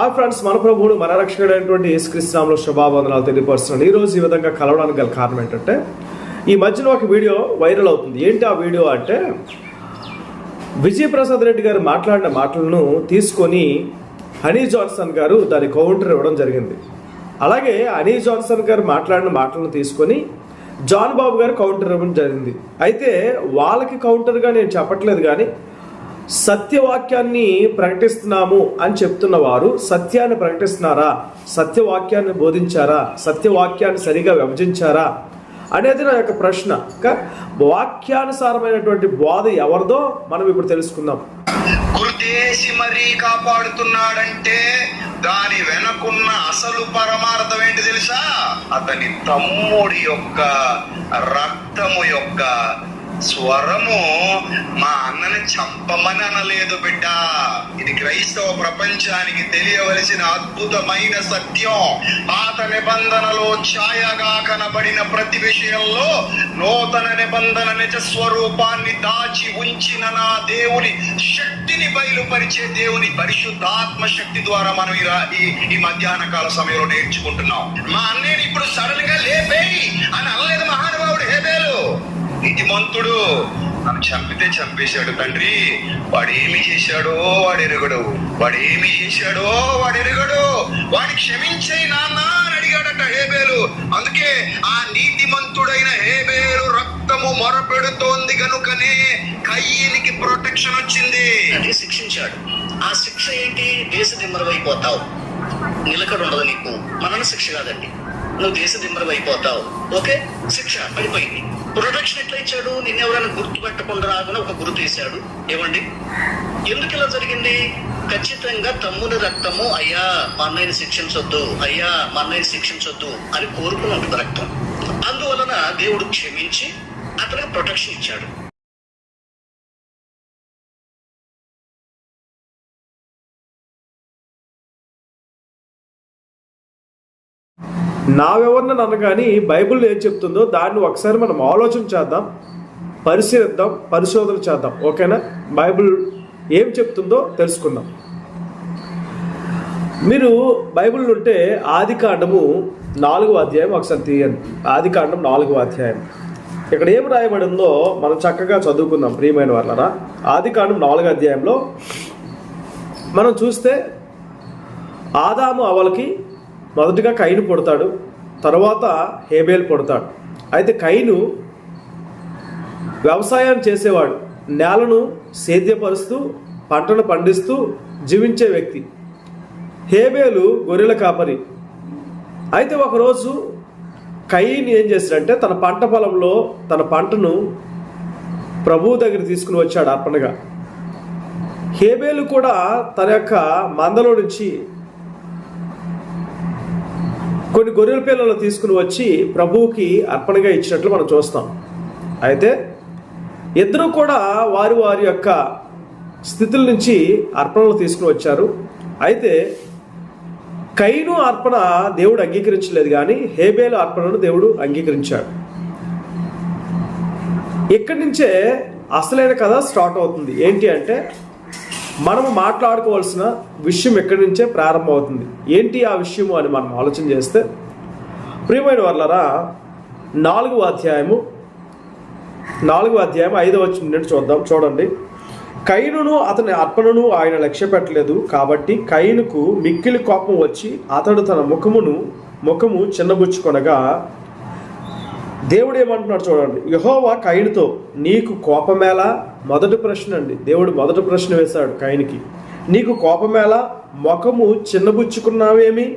ఆ ఫ్రెండ్స్ మన ప్రభువుడు మన రక్షకుడైనటువంటి యేసుక్రీస్తునామలో శుభాబంధనాలు తెలియపరుస్తున్నాను ఈరోజు ఈ విధంగా కలవడానికి గల కారణం ఏంటంటే ఈ మధ్యలో ఒక వీడియో వైరల్ అవుతుంది. ఏంటి ఆ వీడియో అంటే విజయప్రసాద్ రెడ్డి గారు మాట్లాడిన మాటలను తీసుకొని హనీ జాన్సన్ గారు దాని కౌంటర్ ఇవ్వడం జరిగింది. అలాగే హనీ జాన్సన్ గారు మాట్లాడిన మాటలను తీసుకొని జాన్ బాబు గారు కౌంటర్ ఇవ్వడం జరిగింది. అయితే వాళ్ళకి కౌంటర్గా నేను చెప్పట్లేదు కానీ సత్యవాక్యాన్ని ప్రకటిస్తున్నాము అని చెప్తున్న వారు సత్యాన్ని ప్రకటిస్తున్నారా? సత్యవాక్యాన్ని బోధించారా? సత్యవాక్యాన్ని సరిగా విభజించారా? అనేది నా యొక్క ప్రశ్న. వాక్యానుసారమైనటువంటి బోధ ఎవరిదో మనం ఇప్పుడు తెలుసుకుందాం. గుర్తేసి మరీ కాపాడుతున్నాడంటే దాని వెనకున్న అసలు పరమార్థం ఏంటి తెలుసా? అతని తమ్ముడి యొక్క రక్తము యొక్క స్వరము మా అన్నని చంపమని అనలేదు బిడ్డ. ఇది క్రైస్తవ ప్రపంచానికి తెలియవలసిన అద్భుతమైన సత్యం. పాత నిబంధనలో ఛాయగా కనబడిన ప్రతి విషయంలో నూతన నిబంధన నిజ స్వరూపాన్ని దాచి ఉంచిన నా దేవుని శక్తిని బయలుపరిచే దేవుని పరిశుద్ధాత్మ శక్తి ద్వారా మనం ఈ ఈ ఈ మధ్యాహ్న కాల సమయంలో నేర్చుకుంటున్నాం. మా అన్నయ్యని ఇప్పుడు సడన్గా లేపేయి అని అనలేదు మహానుభావుడు హేబేలు. నీతిమంతుడు. నన్ను చంపితే చంపేశాడు తండ్రి. వాడు ఏమి చేశాడో వాడు ఎరుగడు వాడు ఏమి చేశాడో వాడు ఎరుగడు వాడిని క్షమించే నాన్న అని అడిగాడట హేబేలు. అందుకే ఆ నీతిమంతుడైన హేబేలు రక్తము మొరపెడుతోంది గనుకనే కయ్యనికి ప్రొటెక్షన్ వచ్చింది. అది శిక్షించాడు. ఆ శిక్ష ఏంటి? దేశ దిమ్మరవైపోతావు నిలకడ ఉండదు నీకు. మనన శిక్ష కాదండి. నువ్వు దేశ దిమ్మరవైపోతావు ఓకే? శిక్ష పడిపోయింది. ప్రొటెక్షన్ ఎట్లా ఇచ్చాడు? నిన్నెవరైనా గుర్తు పెట్టకుండా రాగానే ఒక గుర్తు వేశాడు. ఏమండి? ఎందుకు ఇలా జరిగింది? ఖచ్చితంగా తమ్ముని రక్తము అయ్యా మా అన్నయ్యని శిక్షించొద్దు అయ్యా మా అన్నయ్యని శిక్షించొద్దు అని కోరుకుని ఉంటుంది రక్తం. అందువలన దేవుడు క్షమించి అతనికి ప్రొటెక్షన్ ఇచ్చాడు. నా నన్ను కానీ బైబిల్ ఏం చెప్తుందో దాన్ని ఒకసారి మనం ఆలోచన చేద్దాం పరిశీలిద్దాం పరిశోధన చేద్దాం. ఓకేనా? బైబిల్ ఏం చెప్తుందో తెలుసుకుందాం. మీరు బైబిల్ ఉంటే ఆది కాండము నాలుగవ అధ్యాయం ఒకసారి తీయండి. ఆది కాండం నాలుగవ అధ్యాయం. ఇక్కడ ఏం రాయబడిందో మనం చక్కగా చదువుకుందాం ప్రియమైన వాళ్ళరా ఆది కాండం నాలుగో అధ్యాయంలో మనం చూస్తే ఆదాము అవలకి మొదటిగా కైను పుడతాడు తర్వాత హేబేల్ పుడతాడు. అయితే కైను వ్యవసాయం చేసేవాడు నేలను సేద్యపరుస్తూ పంటను పండిస్తూ జీవించే వ్యక్తి. హేబేలు గొర్రెల కాపరి. అయితే ఒకరోజు కయ్యని ఏం చేశాడంటే తన పంట పొలంలో తన పంటను ప్రభువు దగ్గర తీసుకుని వచ్చాడు అర్పణగా. హేబేలు కూడా తన యొక్క మందలో నుంచి కొన్ని గొర్రెల పిల్లలు తీసుకుని వచ్చి ప్రభువుకి అర్పణగా ఇచ్చినట్లు మనం చూస్తాం. అయితే ఇద్దరు కూడా వారి వారి యొక్క స్థితుల నుంచి అర్పణలు తీసుకుని వచ్చారు. అయితే కైను అర్పణ దేవుడు అంగీకరించలేదు కానీ హేబేలు అర్పణను దేవుడు అంగీకరించాడు. ఇక్కడి నుంచే అసలైన కథ స్టార్ట్ అవుతుంది. ఏంటి అంటే మనము మాట్లాడుకోవాల్సిన విషయం ఎక్కడి నుంచే ప్రారంభమవుతుంది? ఏంటి ఆ విషయము అని మనం ఆలోచన చేస్తే ప్రియమైన వాళ్ళరా నాలుగవ అధ్యాయము నాలుగవ అధ్యాయం ఐదవ వచ్చిన నుండి చూద్దాం చూడండి. కైనును అతని అర్పణను ఆయన లక్ష్య పెట్టలేదు కాబట్టి కైనుకు మిక్కిలి కోపం వచ్చి అతడు తన ముఖమును ముఖము చిన్నబుచ్చుకొనగా దేవుడు ఏమంటున్నాడు చూడండి. యహోవా కైన్తో నీకు కోపమేలా? మొదటి ప్రశ్న అండి. దేవుడు మొదటి ప్రశ్న వేశాడు కైన్కి. నీకు కోపమేలా? ముఖము చిన్నబుచ్చుకున్నావేమి?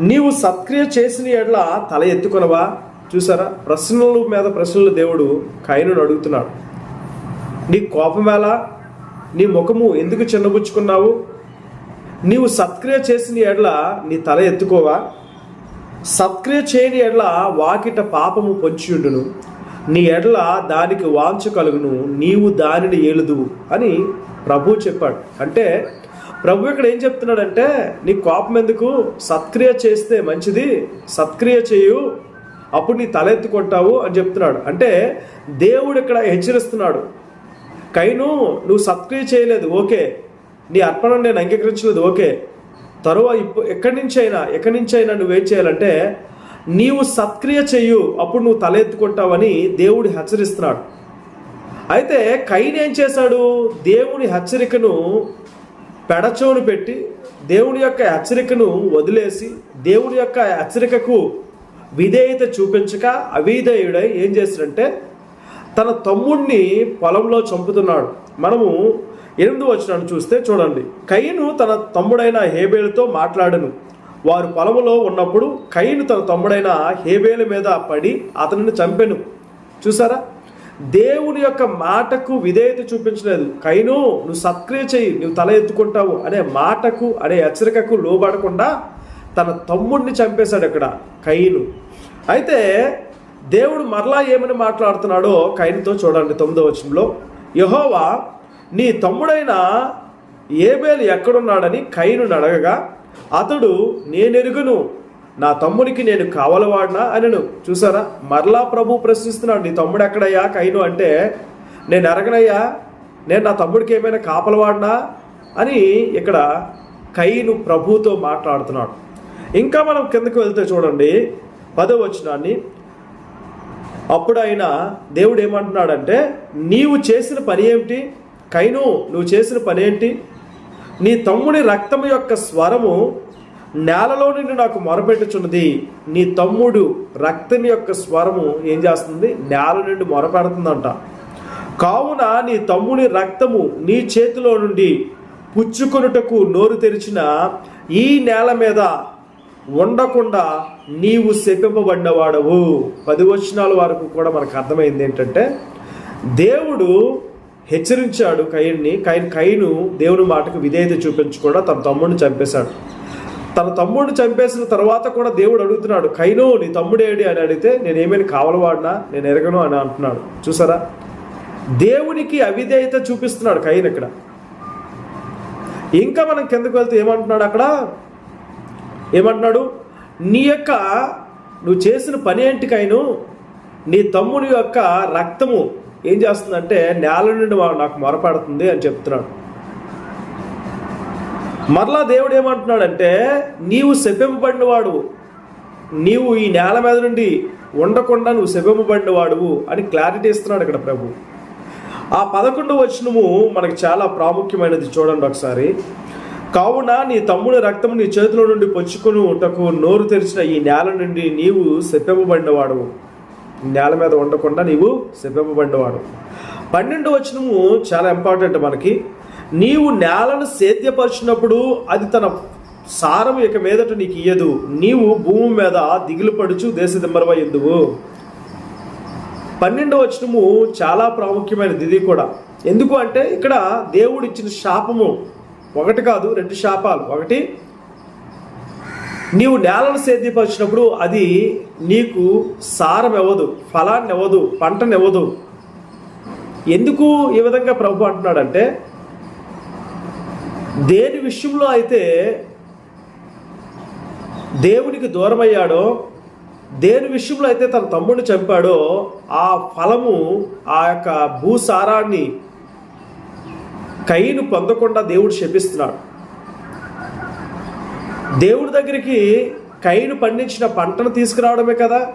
నీవు సత్క్రియ చేసిన ఎడ్ల తల ఎత్తుకునవా? చూసారా? ప్రశ్నల మీద ప్రశ్నలు దేవుడు కైనును అడుగుతున్నాడు. నీ కోపమేలా? నీ ముఖము ఎందుకు చిన్నబుచ్చుకున్నావు? నీవు సత్క్రియ చేసిన ఎడ్ల నీ తల ఎత్తుకోవా? సత్క్రియ చేయని ఎడ్ల వాకిట పాపము పొంచియుండును. నీ ఎడ్ల దానికి వాంచ కలుగును నీవు దానిని ఏలుదువు అని ప్రభు చెప్పాడు. అంటే ప్రభు ఇక్కడ ఏం చెప్తున్నాడంటే నీ కోపం ఎందుకు? సత్క్రియ చేస్తే మంచిది సత్క్రియ చేయు అప్పుడు నీ తలెత్తుకుంటావు అని చెప్తున్నాడు. అంటే దేవుడు ఇక్కడ హెచ్చరిస్తున్నాడు. కైను నువ్వు సత్క్రియ చేయలేదు ఓకే. నీ అర్పణను నేను అంగీకరించలేదు ఓకే. తరువాత ఇప్పుడు ఎక్కడి నుంచి అయినా ఎక్కడి నుంచి అయినా నువ్వేం చేయాలంటే నీవు సత్క్రియ చెయ్యు అప్పుడు నువ్వు తలెత్తుకుంటావని దేవుడు హెచ్చరిస్తున్నాడు. అయితే కైన్ ఏం చేశాడు? దేవుని హెచ్చరికను పెడచోను పెట్టి దేవుని యొక్క హెచ్చరికను వదిలేసి దేవుని యొక్క హెచ్చరికకు విధేయత చూపించక అవిధేయుడై ఏం చేశాడంటే తన తమ్ముడిని పొలంలో చంపుతున్నాడు. మనము ఎనిమిది వచ్చినాన్ని చూస్తే చూడండి. కయ్యను తన తమ్ముడైన హేబేలుతో మాట్లాడను. వారు పొలములో ఉన్నప్పుడు కయ్యను తన తమ్ముడైన హేబేలు మీద పడి అతనిని చంపెను. చూసారా? దేవుని యొక్క మాటకు విధేయత చూపించలేదు. కైను నువ్వు సత్క్రియ చెయ్యి నువ్వు తల ఎత్తుకుంటావు అనే మాటకు అనే హెచ్చరికకు లోబడకుండా తన తమ్ముడిని చంపేశాడు ఇక్కడ కయ్యను అయితే దేవుడు మరలా ఏమని మాట్లాడుతున్నాడో కైనుతో చూడండి తొమ్మిదో వచనంలో. యహోవా నీ తమ్ముడైన ఏబేలు ఎక్కడున్నాడని కైను అడగగా అతడు నేనెరుగును నా తమ్మునికి నేను కావలవాడినా అనను. చూసారా? మరలా ప్రభు ప్రశ్నిస్తున్నాడు నీ తమ్ముడు ఎక్కడయ్యా కైను? అంటే నేను ఎరగనయ్యా నేను నా తమ్ముడికి ఏమైనా కాపలవాడినా? అని ఇక్కడ కైను ప్రభుతో మాట్లాడుతున్నాడు. ఇంకా మనం కిందకు వెళ్తే చూడండి పదో వచ్చినాన్ని అప్పుడు ఆయన దేవుడు ఏమంటున్నాడంటే నీవు చేసిన పని ఏమిటి? కైను నువ్వు చేసిన పని ఏంటి నీ తమ్ముడి రక్తము యొక్క స్వరము నేలలో నుండి నాకు మొరపెట్టుచున్నది. నీ తమ్ముడు రక్తం యొక్క స్వరము ఏం చేస్తుంది? నేల నుండి మొరపెడుతుందంట. కావున నీ తమ్ముని రక్తము నీ చేతిలో నుండి పుచ్చుకొనుటకు నోరు తెరిచిన ఈ నేల మీద ఉండకుండా నీవు శపింపబడినవాడవు. పది వచనాల వరకు కూడా మనకు అర్థమైంది ఏంటంటే దేవుడు హెచ్చరించాడు కయ్యని కైన్ కైను దేవుని మాటకు విధేయత చూపించకుండా తన తమ్ముడిని చంపేశాడు. తన తమ్ముడిని చంపేసిన తర్వాత కూడా దేవుడు అడుగుతున్నాడు కైను నీ తమ్ముడేడి అని అడిగితే నేను ఏమైనా కావలవాడినా? నేను ఎరగను అని అంటున్నాడు. చూసారా? దేవునికి అవిధేయత చూపిస్తున్నాడు కైన్ ఇక్కడ. ఇంకా మనం కిందకు వెళ్తే ఏమంటున్నాడు అక్కడ? ఏమంటున్నాడు? నీ యొక్క నువ్వు చేసిన పని ఏంటి కైను? నీ తమ్ముని యొక్క రక్తము ఏం చేస్తుందంటే నేల నుండి నాకు మొరపెడుతుంది అని చెప్తున్నాడు. మరలా దేవుడు ఏమంటున్నాడంటే నీవు శపింపబడినవాడు నీవు ఈ నేల మీద నుండి ఉండకుండా నువ్వు శపింపబడినవాడువు అని క్లారిటీ ఇస్తున్నాడు ఇక్కడ ప్రభు. ఆ పదకొండు వచనము మనకు చాలా ప్రాముఖ్యమైనది చూడండి ఒకసారి. కావున నీ తమ్ముని రక్తము నీ చేతిలో నుండి పొచ్చుకొని ఉంటకు నోరు తెరిచిన ఈ నేల నుండి నీవు శపింపబడినవాడు నేల మీద ఉండకుండా నీవు శపింపబడినవాడు. పన్నెండు వచనము చాలా ఇంపార్టెంట్ మనకి. నీవు నేలను సేద్యపరిచినప్పుడు అది తన సారం ఇక మీదట నీకు ఇయ్యదు. నీవు భూమి మీద దిగులు పడుచు దేశ దిమ్మరమై ఎందువు? పన్నెండవ వచనము చాలా ప్రాముఖ్యమైనది ఇది కూడా. ఎందుకు అంటే ఇక్కడ దేవుడు ఇచ్చిన శాపము ఒకటి కాదు రెండు శాపాలు. ఒకటి నీవు నేలను సేద్యపరిచినప్పుడు అది నీకు సారం ఇవ్వదు ఫలాన్ని ఇవ్వదు పంటను ఇవ్వదు ఎందుకు ఈ విధంగా ప్రభు అంటున్నాడంటే దేని విషయంలో అయితే దేవునికి దూరమయ్యాడో దేని విషయంలో అయితే తన తమ్ముడిని చంపాడో ఆ ఫలము ఆ యొక్క భూసారాన్ని కయ్యను పొందకుండా దేవుడు శపిస్తున్నాడు. దేవుడి దగ్గరికి కైను పండించిన పంటను తీసుకురావడమే కదా.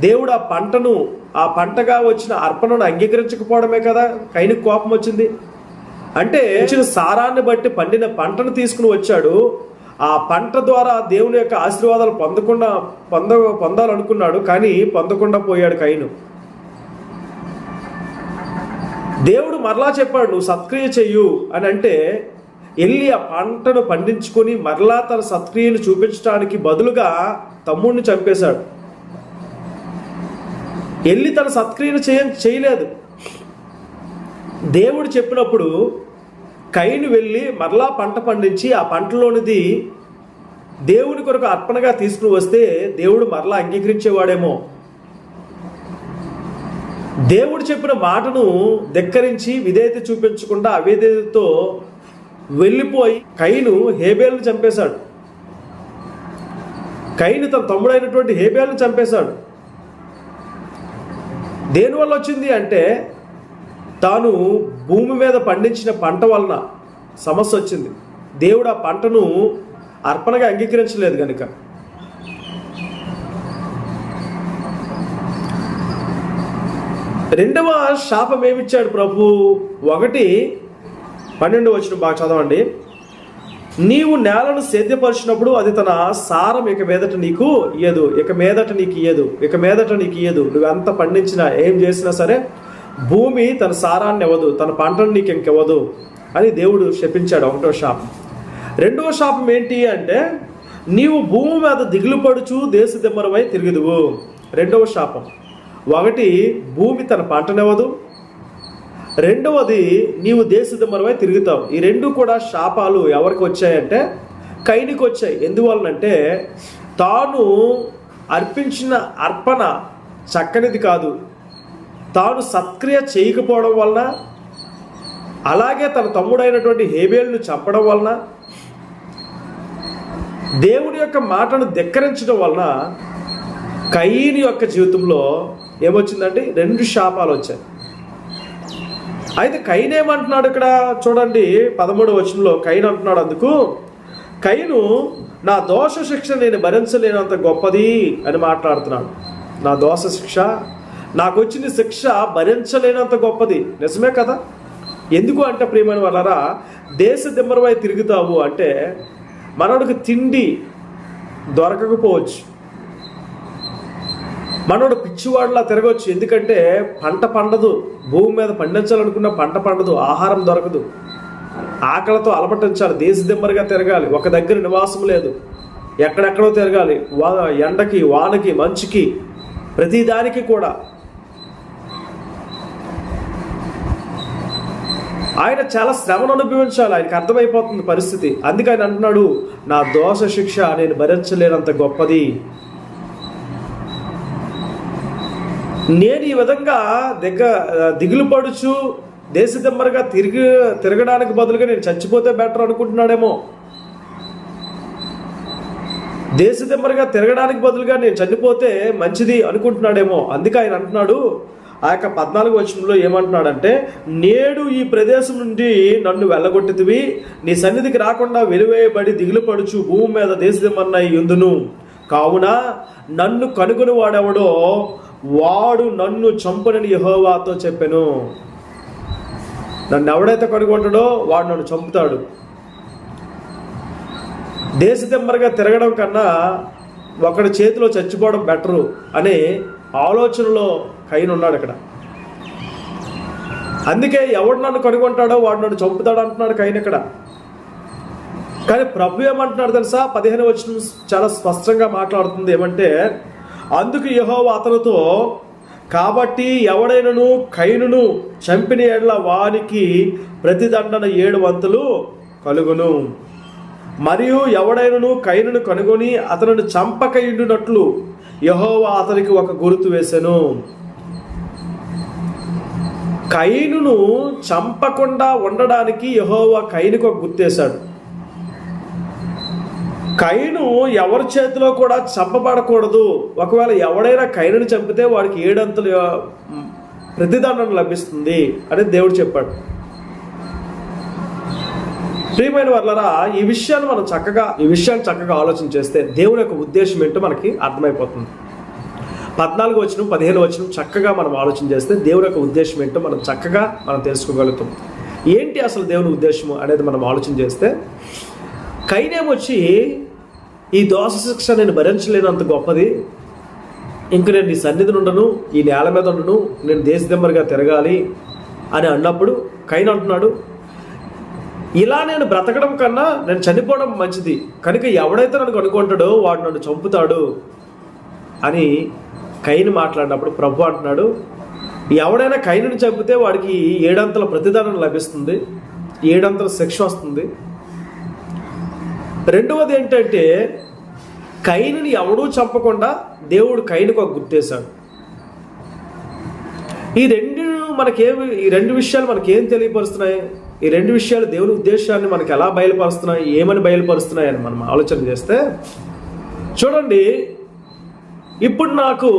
దేవుడు ఆ పంటను ఆ పంటగా వచ్చిన అర్పణను అంగీకరించకపోవడమే కదా. కైనికి కోపం వచ్చింది. అంటే వచ్చిన సారాన్ని బట్టి పండిన పంటను తీసుకుని వచ్చాడు. ఆ పంట ద్వారా దేవుని యొక్క ఆశీర్వాదాలు పొందకుండా పొంద పొందాలనుకున్నాడు. కానీ పొందకుండా పోయాడు కైను. దేవుడు మరలా చెప్పాడు నువ్వు సత్క్రియ చెయ్యు అని అంటే వెళ్ళి ఆ పంటను పండించుకొని మరలా తన సత్క్రియను చూపించడానికి బదులుగా తమ్ముడిని చంపేశాడు. వెళ్ళి తన సత్క్రియను చేయ చేయలేదు. దేవుడు చెప్పినప్పుడు కైను వెళ్ళి మరలా పంట పండించి ఆ పంటలోనిది దేవుని కొరకు అర్పణగా తీసుకుని వస్తే దేవుడు మరలా అంగీకరించేవాడేమో. దేవుడు చెప్పిన మాటను ధిక్కరించి విధేయత చూపించకుండా అవిధేయతతో వెళ్ళిపోయి కైను హేబేల్ని చంపేశాడు. కైను తన తమ్ముడైనటువంటి హేబేల్ని చంపేశాడు. దేనివల్ల వచ్చింది అంటే తాను భూమి మీద పండించిన పంట వలన సమస్య వచ్చింది. దేవుడు ఆ పంటను అర్పణగా అంగీకరించలేదు కనుక రెండవ శాపం ఏమిచ్చాడు ప్రభు? ఒకటి పన్నెండు వచ్చిన బాగా చదవండి. నీవు నేలను సేద్యపరిచినప్పుడు అది తన సారం ఇక మీదట నీకు ఇయ్యదు ఇక మీదట నీకు ఇయ్యదు ఇక మీదట నీకు ఇయ్యదు. నువ్వు ఎంత పండించినా ఏం చేసినా సరే భూమి తన సారాన్ని ఇవ్వదు తన పంటను నీకు ఇంకివ్వదు అని దేవుడు శపించాడు ఒకటో శాపం. రెండవ శాపం ఏంటి అంటే నీవు భూమి మీద దిగులు పడుచు దేశ దిమ్మరమై తిరుగుదువు. రెండవ శాపం. ఒకటి భూమి తన పంటనివ్వదు రెండవది నీవు దేశదిమ్మరమై తిరుగుతావు. ఈ రెండు కూడా శాపాలు ఎవరికి వచ్చాయంటే కైనికి వచ్చాయి. ఎందువలనంటే తాను అర్పించిన అర్పణ చక్కనిది కాదు. తాను సత్క్రియ చేయకపోవడం వలన అలాగే తన తమ్ముడైనటువంటి హేబేల్ను చంపడం వలన దేవుని యొక్క మాటను ధిక్కరించడం వలన కయీని యొక్క జీవితంలో ఏమొచ్చిందంటే రెండు శాపాలు వచ్చాయి. అయితే కైన్ ఏమంటున్నాడు ఇక్కడ? చూడండి పదమూడు వచనంలో కైన్ అంటున్నాడు అందుకు కైను నా దోష శిక్ష నేను భరించలేనంత గొప్పది అని మాట్లాడుతున్నాడు. నా దోష శిక్ష నాకు వచ్చిన శిక్ష భరించలేనంత గొప్పది. నిజమే కదా? ఎందుకు అంటే ప్రియమైన వాళ్ళరా దేశ దిమ్మరమై తిరుగుతావు అంటే మనోడికి తిండి దొరకకపోవచ్చు. మనోడు పిచ్చివాడులా తిరగవచ్చు ఎందుకంటే పంట పండదు. భూమి మీద పండించాలనుకున్న పంట పండదు. ఆహారం దొరకదు. ఆకలితో అలపటించాలి దేశ దెబ్బరిగా తిరగాలి. ఒక దగ్గర నివాసం లేదు. ఎక్కడెక్కడో తిరగాలి. వా ఎండకి వానకి మంచుకి ప్రతిదానికి కూడా. ఆయన చాలా శ్రమను అనుభవించాలి. ఆయనకు అర్థమైపోతుంది పరిస్థితి. అందుకే ఆయన అంటున్నాడు నా దోష శిక్ష నేను భరించలేనంత గొప్పది. నేను ఈ విధంగా దిగ్గ దిగులు పడుచు దేశదిమ్మరగా తిరిగి తిరగడానికి బదులుగా నేను చచ్చిపోతే బెటర్ అనుకుంటున్నాడేమో. దేశదిమ్మరగా తిరగడానికి బదులుగా నేను చనిపోతే మంచిది అనుకుంటున్నాడేమో. అందుకే ఆయన అంటున్నాడు ఆ యొక్క పద్నాలుగు వచనంలో ఏమంటున్నాడంటే నేడు ఈ ప్రదేశం నుండి నన్ను వెళ్ళగొట్టితివి నీ సన్నిధికి రాకుండా వెలువేయబడి దిగులు పడుచు భూమి మీద దేశదిమ్మన్న ఎందును కావున నన్ను కనుగొని వాడెవడో వాడు నన్ను చంపనని యహోవాతో చెప్పాను. నన్ను ఎవడైతే కనుగొంటాడో వాడు నన్ను చంపుతాడు. దేశదిమ్మరగా తిరగడం కన్నా ఒకడి చేతిలో చచ్చిపోవడం బెటరు అనే ఆలోచనలో కైన్ ఉన్నాడు ఇక్కడ. అందుకే ఎవడు నన్ను కనుగొంటాడో వాడు నన్ను చంపుతాడు అంటున్నాడు కైన్ ఇక్కడ. కానీ ప్రభు ఏమంటున్నాడు తెలుసా? పదిహేను వచ్చిన చాలా స్పష్టంగా మాట్లాడుతుంది. ఏమంటే అందుకు యహోవ అతనితో కాబట్టి ఎవడైనను కైనును చంపిన ఏళ్ళ వానికి ప్రతిదండన ఏడు వంతులు కలుగును. మరియు ఎవడైనను కైనును కనుగొని అతనిని చంపకయుండునట్లు యహోవా అతనికి ఒక గుర్తు వేశాను కైనును చంపకుండా ఉండడానికి యహోవా కైనుకు ఒక గుర్తేశాడు కైను ఎవరి చేతిలో కూడా చంపబడకూడదు. ఒకవేళ ఎవడైనా కైనుని చంపితే వాడికి ఏడంతలు మ్, ప్రతిదండన లభిస్తుంది అని దేవుడు చెప్పాడు. ప్రియమైన వర్లరా ఈ విషయాన్ని మనం చక్కగా ఈ విషయాన్ని చక్కగా ఆలోచన చేస్తే దేవుని యొక్క ఉద్దేశం ఏంటో మనకి అర్థమైపోతుంది. పద్నాలుగు వచ్చిన పదిహేను వచ్చిన చక్కగా మనం ఆలోచన చేస్తే దేవుని యొక్క ఉద్దేశం ఏంటో మనం చక్కగా మనం తెలుసుకోగలుగుతాం. ఏంటి అసలు దేవుని ఉద్దేశము అనేది మనం ఆలోచన చేస్తే కైనేమొచ్చి ఈ దోష శిక్ష నేను భరించలేనంత గొప్పది. ఇంక నేను నీ సన్నిధిని ఉండను ఈ నేల మీద ఉండను నేను దేశదిమ్మరిగా తిరగాలి అని అన్నప్పుడు కైన్ అంటున్నాడు. ఇలా నేను బ్రతకడం కన్నా నేను చనిపోవడం మంచిది. కనుక ఎవడైతే నన్ను కనుక్కుంటాడో వాడు నన్ను చంపుతాడు అని కైని మాట్లాడినప్పుడు ప్రభు అంటున్నాడు. ఎవడైనా కైనుని చంపితే వాడికి ఏడంతల ప్రతిదానం లభిస్తుంది ఏడంతల శిక్ష వస్తుంది. రెండవది ఏంటంటే కైనుని ఎవడూ చంపకుండా దేవుడు కైనుకు ఒక గుర్తేశాడు. ఈ రెండు మనకేమి ఈ రెండు విషయాలు మనకేం తెలియపరుస్తున్నాయి? ఈ రెండు విషయాలు దేవుని ఉద్దేశాన్ని మనకు ఎలా బయలుపరుస్తున్నాయి? ఏమని బయలుపరుస్తున్నాయి అని మనం ఆలోచన చేస్తే చూడండి ఇప్పుడు నాకు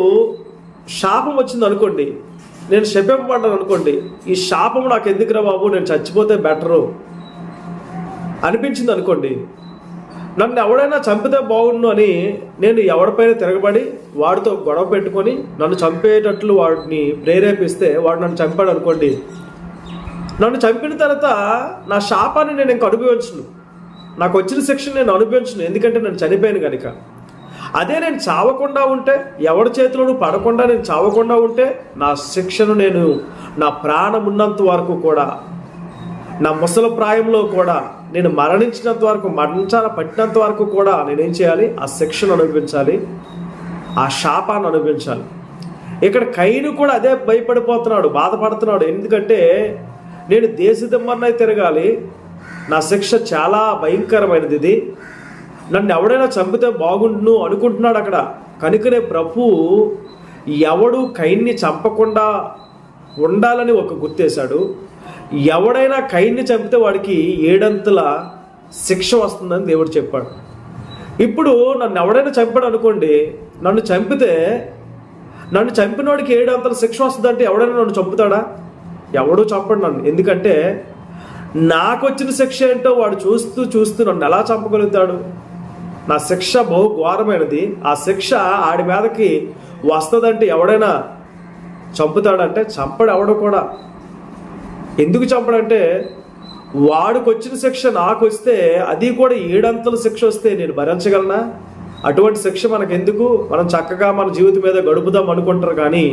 శాపం వచ్చింది అనుకోండి నేను శపింపబడ్డాను అనుకోండి ఈ శాపం నాకు ఎందుకురా బాబు? నేను చచ్చిపోతే బెటరు అనిపించింది అనుకోండి నన్ను ఎవడైనా చంపితే బాగుండు అని నేను ఎవరిపైన తిరగబడి వాడితో గొడవ పెట్టుకొని నన్ను చంపేటట్లు వాడిని ప్రేరేపిస్తే వాడు నన్ను చంపాడు అనుకోండి. నన్ను చంపిన తర్వాత నా శాపాన్ని నేను ఇంక అనుభవించను. నాకు వచ్చిన శిక్షను నేను అనుభవించను ఎందుకంటే నేను చనిపోయాను కనుక అదే నేను చావకుండా ఉంటే ఎవరి చేతిలోనూ పడకుండా నేను చావకుండా ఉంటే నా శిక్షను నేను నా ప్రాణం ఉన్నంత వరకు కూడా నా ముసలి ప్రాయంలో కూడా నేను మరణించినంత వరకు మరణించాల పట్టినంత వరకు కూడా నేనేం చేయాలి? ఆ శిక్షను అనుభవించాలి. ఆ శాపాన్ని అనుభవించాలి. ఇక్కడ కైను కూడా అదే భయపడిపోతున్నాడు బాధపడుతున్నాడు. ఎందుకంటే నేను దేశదిమ్మన్నై తిరగాలి. నా శిక్ష చాలా భయంకరమైనది ఇది. నన్ను ఎవడైనా చంపితే బాగుండును అనుకుంటున్నాడు అక్కడ. కనుకనే ప్రభు ఎవడు కైన్ని చంపకుండా ఉండాలని ఒక గుర్తేశాడు ఎవడైనా కైన్ని చంపితే వాడికి ఏడంతుల శిక్ష వస్తుందని దేవుడు చెప్పాడు. ఇప్పుడు నన్ను ఎవడైనా చంపాడు అనుకోండి నన్ను చంపితే నన్ను చంపినోడికి ఏడంతల శిక్ష వస్తుందంటే ఎవడైనా నన్ను చంపుతాడా? ఎవడూ చంపడు నన్ను. ఎందుకంటే నాకు వచ్చిన శిక్ష ఏంటో వాడు చూస్తూ చూస్తూ నన్ను ఎలా చంపగలుగుతాడు? నా శిక్ష బహు ఘోరమైనది. ఆ శిక్ష ఆడి మీదకి వస్తుందంటే ఎవడైనా చంపుతాడంటే చంపడు ఎవడు కూడా. ఎందుకు చంపడంటే వాడికి వచ్చిన శిక్ష నాకు వస్తే అది కూడా ఏడంతల శిక్ష వస్తే నేను భరించగలనా? అటువంటి శిక్ష మనకెందుకు? మనం చక్కగా మన జీవితం మీద గడుపుదాం అనుకుంటారు కానీ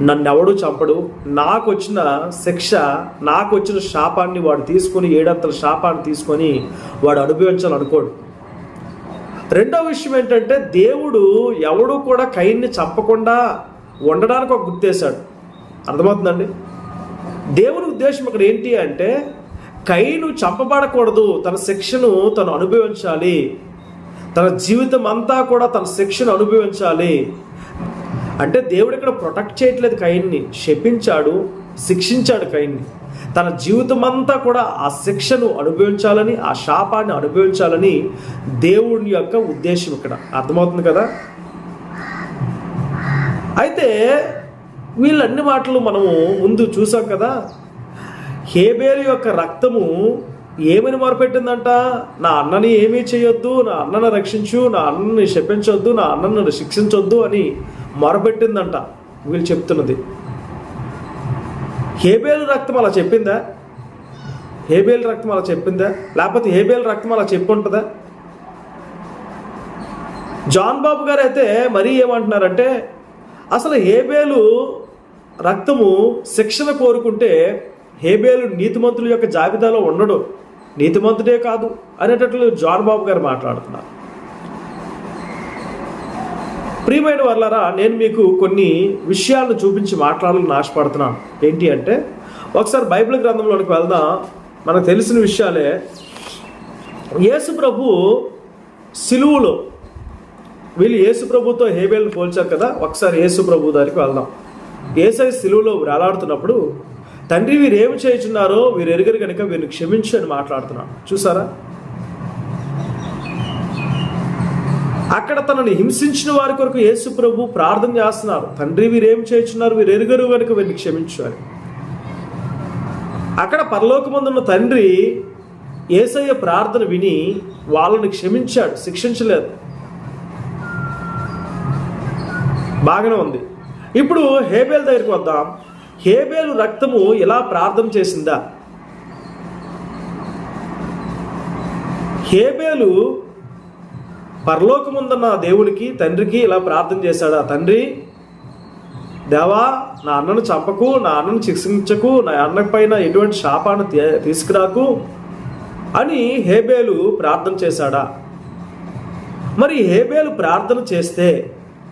నన్ను ఎవడు చంపడు. నాకు వచ్చిన శిక్ష నాకు వచ్చిన శాపాన్ని వాడు తీసుకొని ఏడంతల శాపాన్ని తీసుకొని వాడు అనుభవించాలనుకోడు. రెండో విషయం ఏంటంటే దేవుడు ఎవడు కూడా కైన్ని చంపకుండా ఉండడానికి ఒక గుర్తేశాడు అర్థమవుతుందండి? దేవుని ఉద్దేశం ఇక్కడ ఏంటి అంటే కైను చంపబడకూడదు తన శిక్షను తను అనుభవించాలి. తన జీవితం అంతా కూడా తన శిక్షను అనుభవించాలి. అంటే దేవుడు ఇక్కడ ప్రొటెక్ట్ చేయట్లేదు కైన్ని శపించాడు శిక్షించాడు కైన్ని. తన జీవితం అంతా కూడా ఆ శిక్షను అనుభవించాలని ఆ శాపాన్ని అనుభవించాలని దేవుని యొక్క ఉద్దేశం ఇక్కడ. అర్థమవుతుంది కదా? అయితే వీళ్ళన్ని మాటలు మనము ముందు చూసాం కదా? హేబేలు యొక్క రక్తము ఏమని మొరపెట్టిందంట? నా అన్నని ఏమీ చేయొద్దు నా అన్నను రక్షించు నా అన్నని శపించొద్దు నా అన్నను శిక్షించొద్దు అని మొరపెట్టిందంట వీళ్ళు చెప్తున్నది. హేబేలు రక్తం అలా చెప్పిందా? హేబేల్ రక్తం అలా చెప్పిందా? లేకపోతే హేబేల్ రక్తం అలా చెప్పుంటుందా? జాన్ బాబు గారు అయితే మరీ ఏమంటున్నారంటే అసలు హేబేలు రక్తము శిక్షణ కోరుకుంటే హేబేలు నీతిమంతుల యొక్క జాబితాలో ఉండడు. నీతిమంతుడే కాదు అనేటట్లు జాన్ బాబు గారు మాట్లాడుతున్నారు. ప్రియమైన వర్లరా నేను మీకు కొన్ని విషయాలను చూపించి మాట్లాడాలని ఆశపడుతున్నాను. ఏంటి అంటే ఒకసారి బైబిల్ గ్రంథంలోనికి వెళ్దాం. మనకు తెలిసిన విషయాలే. యేసు ప్రభు సిలువులో వీళ్ళు యేసు ప్రభుతో హేబేల్ని పోల్చారు కదా? ఒకసారి యేసు ప్రభు దానికి వెళ్దాం. ఏసై సిలువలో వేలాడుతున్నప్పుడు తండ్రి వీరు ఏమి చేయుచున్నారో వీరు ఎరుగరు కనుక వీరిని క్షమించు అని మాట్లాడుతున్నాడు చూసారా? అక్కడ తనని హింసించిన వారి కొరకు యేసు ప్రభు ప్రార్థన చేస్తున్నారు. తండ్రి వీరు ఏమి చేయుచున్నారు? వీరు ఎరుగరు కనుక వీరిని క్షమించు అని. అక్కడ పరలోకమందున్న తండ్రి ఏసయ్య ప్రార్థన విని వాళ్ళని క్షమించాడు శిక్షించలేదు. బాగానే ఉంది. ఇప్పుడు హేబేల్ దగ్గరికి వద్దాం. హేబేలు రక్తము ఇలా ప్రార్థన చేసిందా? హేబేలు పరలోకముందన్న దేవునికి తండ్రికి ఇలా ప్రార్థన చేశాడా? తండ్రి దేవా నా అన్నను చంపకు నా అన్నను శిక్షించకు నా అన్న పైన ఎటువంటి శాపాన్ని తీసుకురాకు అని హేబేలు ప్రార్థన చేశాడా? మరి హేబేలు ప్రార్థన చేస్తే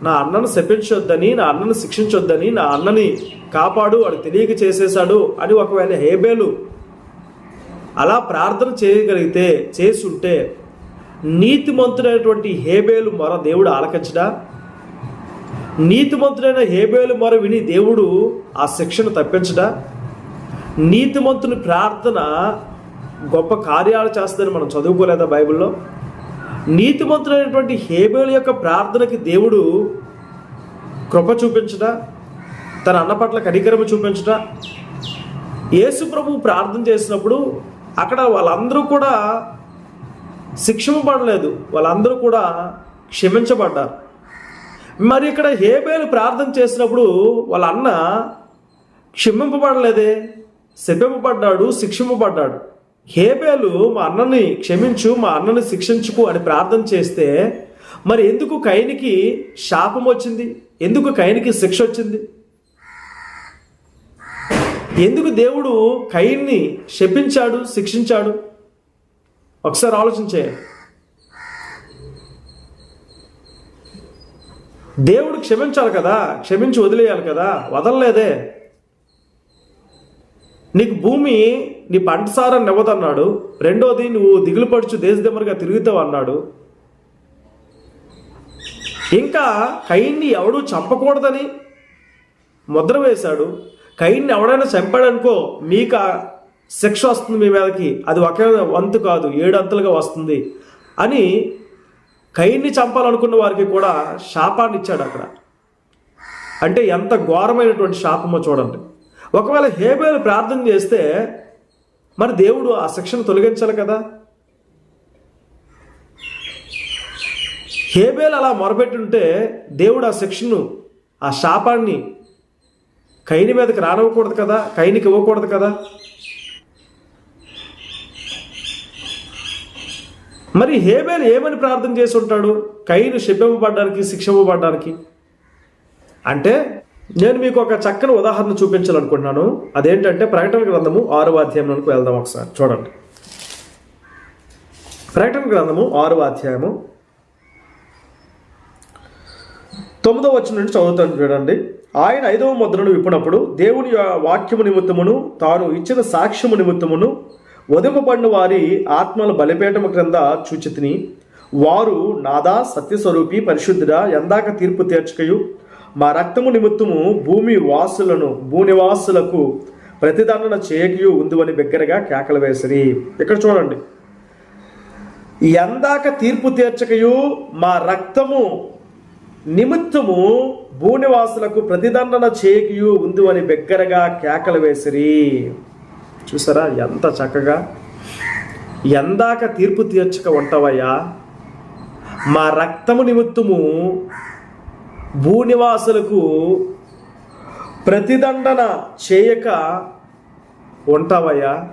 నా అన్నను శపించొద్దని నా అన్నను శిక్షించొద్దని నా అన్నని కాపాడు వాడు తెలియక చేసేశాడు అని ఒకవేళ హేబేలు అలా ప్రార్థన చేయగలిగితే చేసుంటే నీతిమంతుడైనటువంటి హేబేలు మొర దేవుడు ఆలకించడా? నీతిమంతుడైన హేబేలు మొర విని దేవుడు ఆ శిక్షను తప్పించడా? నీతిమంతుని ప్రార్థన గొప్ప కార్యాలు చేస్తుందని మనం చదువుకోలేదా బైబిల్లో? నీతిమంతుడైనటువంటి హేబేలు యొక్క ప్రార్థనకి దేవుడు కృప చూపించట తన అన్న పట్ల కనికరమ చూపించట. యేసు ప్రభు ప్రార్థన చేసినప్పుడు అక్కడ వాళ్ళందరూ కూడా శిక్షింపబడలేదు వాళ్ళందరూ కూడా క్షమించబడ్డారు. మరి ఇక్కడ హేబేలు ప్రార్థన చేసినప్పుడు వాళ్ళ అన్న క్షమింపబడలేదే శపింపబడ్డాడు శిక్షింపబడ్డాడు. హేబేలు మా అన్నని క్షమించు మా అన్నని శిక్షించుకు అని ప్రార్థన చేస్తే మరి ఎందుకు కైనికి శాపం వచ్చింది? ఎందుకు కైనికి శిక్ష వచ్చింది? ఎందుకు దేవుడు కైన్ని శపించాడు శిక్షించాడు? ఒకసారి ఆలోచించేయండి దేవుడు క్షమించాలి కదా క్షమించి వదిలేయాలి కదా వదలలేదే. నీకు భూమి నీ పంట సారాన్ని ఇవ్వదన్నాడు రెండోది నువ్వు దిగులుపడుచు దేశదెమ్మరిగా తిరుగుతావు అన్నాడు. ఇంకా కైన్ని ఎవడు చంపకూడదని ముద్ర వేశాడు. కైన్ని ఎవడైనా చంపాడనుకో మీకు శిక్ష వస్తుంది మీ మీదకి. అది ఒకే వంతు కాదు ఏడు అంతలుగా వస్తుంది అని కైన్ని చంపాలనుకున్న వారికి కూడా శాపాన్ని ఇచ్చాడు అక్కడ. అంటే ఎంత ఘోరమైనటువంటి శాపమో చూడండి. ఒకవేళ హేబేలు ప్రార్థన చేస్తే మరి దేవుడు ఆ శిక్షను తొలగించాలి కదా? హేబేలు అలా మొరపెట్టుంటే దేవుడు ఆ శిక్షను ఆ శాపాన్ని కైని మీదకి రానివ్వకూడదు కదా? కైనికి ఇవ్వకూడదు కదా? మరి హేబేలు ఏమని ప్రార్థన చేసి ఉంటాడు? కైను శిబ్బింపబడ్డానికి శిక్ష ఇవ్వబడ్డానికి అంటే నేను మీకు ఒక చక్కని ఉదాహరణ చూపించాలనుకుంటున్నాను. అదేంటంటే ప్రకటన గ్రంథము ఆరవ అధ్యాయంలోకి వెళ్దాం ఒకసారి. చూడండి. ప్రకటన గ్రంథము ఆరవ అధ్యాయము తొమ్మిదో వచ్చిన నుండి చదువుతాను చూడండి. ఆయన ఐదవ ముద్రను విప్పినప్పుడు దేవుని వాక్యము నిమిత్తమును తాను ఇచ్చిన సాక్ష్యము నిమిత్తమును వదింపబడిన వారి ఆత్మల బలిపేటము క్రింద చూచితిని. వారు నాదా సత్యస్వరూపి పరిశుద్ధుడా ఎందాక తీర్పు తీర్చకయు మా రక్తము నిమిత్తము భూమి వాసులను భూనివాసులకు ప్రతిదండన చేయకయు ఉందువని బిగ్గరగా కేకలు వేసిరి. ఇక్కడ చూడండి. ఎందాక తీర్పు తీర్చకయు మా రక్తము నిమిత్తము భూనివాసులకు ప్రతిదండన చేయకయు ఉంది అని బిగ్గరగా కేకలు వేసిరి. చూసారా ఎంత చక్కగా? ఎందాక తీర్పు తీర్చక ఉంటావయ్యా. మా రక్తము నిమిత్తము భూనివాసులకు ప్రతిదండన చేయక ఉంటావయ్యా.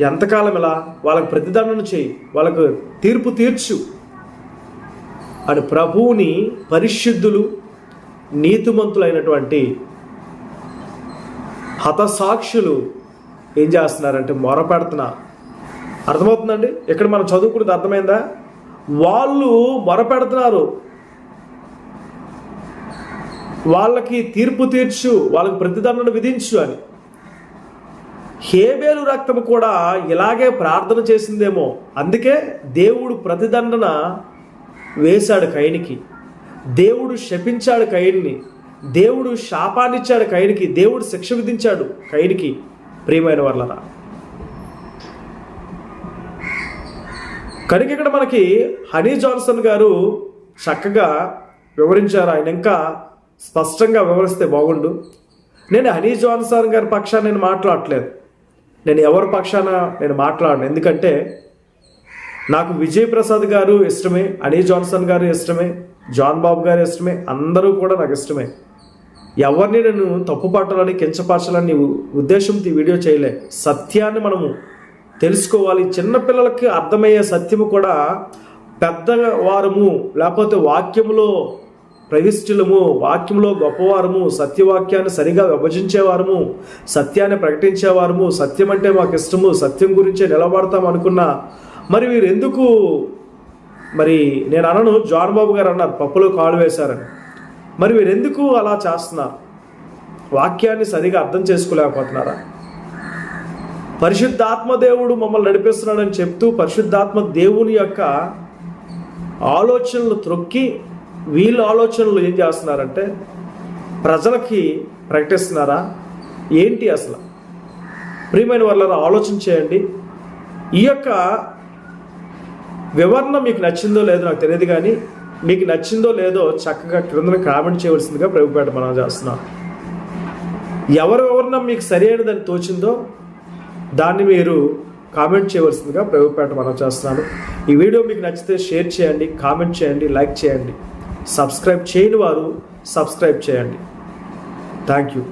ఎంతకాలం ఇలా? వాళ్ళకు ప్రతిదండన చేయి. వాళ్ళకు తీర్పు తీర్చు. అని ప్రభువుని పరిశుద్ధులు నీతిమంతులైనటువంటి హతసాక్షులు ఏం చేస్తున్నారంటే మొరపెడుతున్నారు అర్థమవుతుందండి? ఇక్కడ మనం చదువుకున్నది అర్థమైందా? వాళ్ళు మొరపెడుతున్నారు. వాళ్ళకి తీర్పు తీర్చు వాళ్ళకి ప్రతిదండన విధించు అని. హేబేలు రక్తము కూడా ఇలాగే ప్రార్థన చేసిందేమో. అందుకే దేవుడు ప్రతిదండన వేశాడు కైనికి. దేవుడు శపించాడు కైన్ని. దేవుడు శాపాన్నిచ్చాడు కైనికి. దేవుడు శిక్ష విధించాడు కైనికి. ప్రియమైన వాళ్ళరా కనుక ఇక్కడ మనకి హనీ జాన్సన్ గారు చక్కగా వివరించారు. ఆయన ఇంకా స్పష్టంగా వివరిస్తే బాగుండు. నేను హనీ జాన్సన్ గారి పక్షాన నేను మాట్లాడట్లేదు. నేను ఎవరి పక్షాన నేను మాట్లాడను. ఎందుకంటే నాకు విజయ్ ప్రసాద్ గారు ఇష్టమే హనీ జాన్సన్ గారు ఇష్టమే జాన్ బాబు గారు ఇష్టమే అందరూ కూడా నాకు ఇష్టమే. ఎవరిని నేను తప్పు పట్టాలని కించపరచాలని ఉద్దేశంతో ఈ వీడియో చేయలే. సత్యాన్ని మనము తెలుసుకోవాలి. చిన్నపిల్లలకి అర్థమయ్యే సత్యము కూడా పెద్దవారము లేకపోతే వాక్యములో ప్రవిష్టులము వాక్యంలో గొప్పవారము సత్యవాక్యాన్ని సరిగా విభజించేవారము సత్యాన్ని ప్రకటించేవారము సత్యం అంటే మాకు ఇష్టము సత్యం గురించే నిలబడతాం అనుకున్నా మరి వీరెందుకు? మరి నేను అనను జాన్ బాబు గారు అన్నారు పప్పులో కాలు వేశారని. మరి వీరెందుకు అలా చేస్తున్నారు? వాక్యాన్ని సరిగా అర్థం చేసుకోలేకపోతున్నారా? పరిశుద్ధాత్మ దేవుడు మమ్మల్ని నడిపిస్తున్నాడని చెప్తూ పరిశుద్ధాత్మ దేవుని యొక్క ఆలోచనలు త్రొక్కి వీళ్ళ ఆలోచనలు ఏం చేస్తున్నారంటే ప్రజలకి ప్రకటిస్తున్నారా? ఏంటి అసలు? ప్రియమైన వాళ్ళ ఆలోచన చేయండి. ఈ యొక్క వివరణ మీకు నచ్చిందో లేదో నాకు తెలియదు కానీ మీకు నచ్చిందో లేదో చక్కగా క్రింద కామెంట్ చేయవలసిందిగా ప్రభుపేట మనం చేస్తున్నాం. ఎవరు వివరణ మీకు సరైనదని తోచిందో దాన్ని మీరు కామెంట్ చేయవలసిందిగా ప్రభుపేట మనం చేస్తున్నాను. ఈ వీడియో మీకు నచ్చితే షేర్ చేయండి కామెంట్ చేయండి లైక్ చేయండి. సబ్స్క్రైబ్ చేయని వారు సబ్స్క్రైబ్ చేయండి. Thank you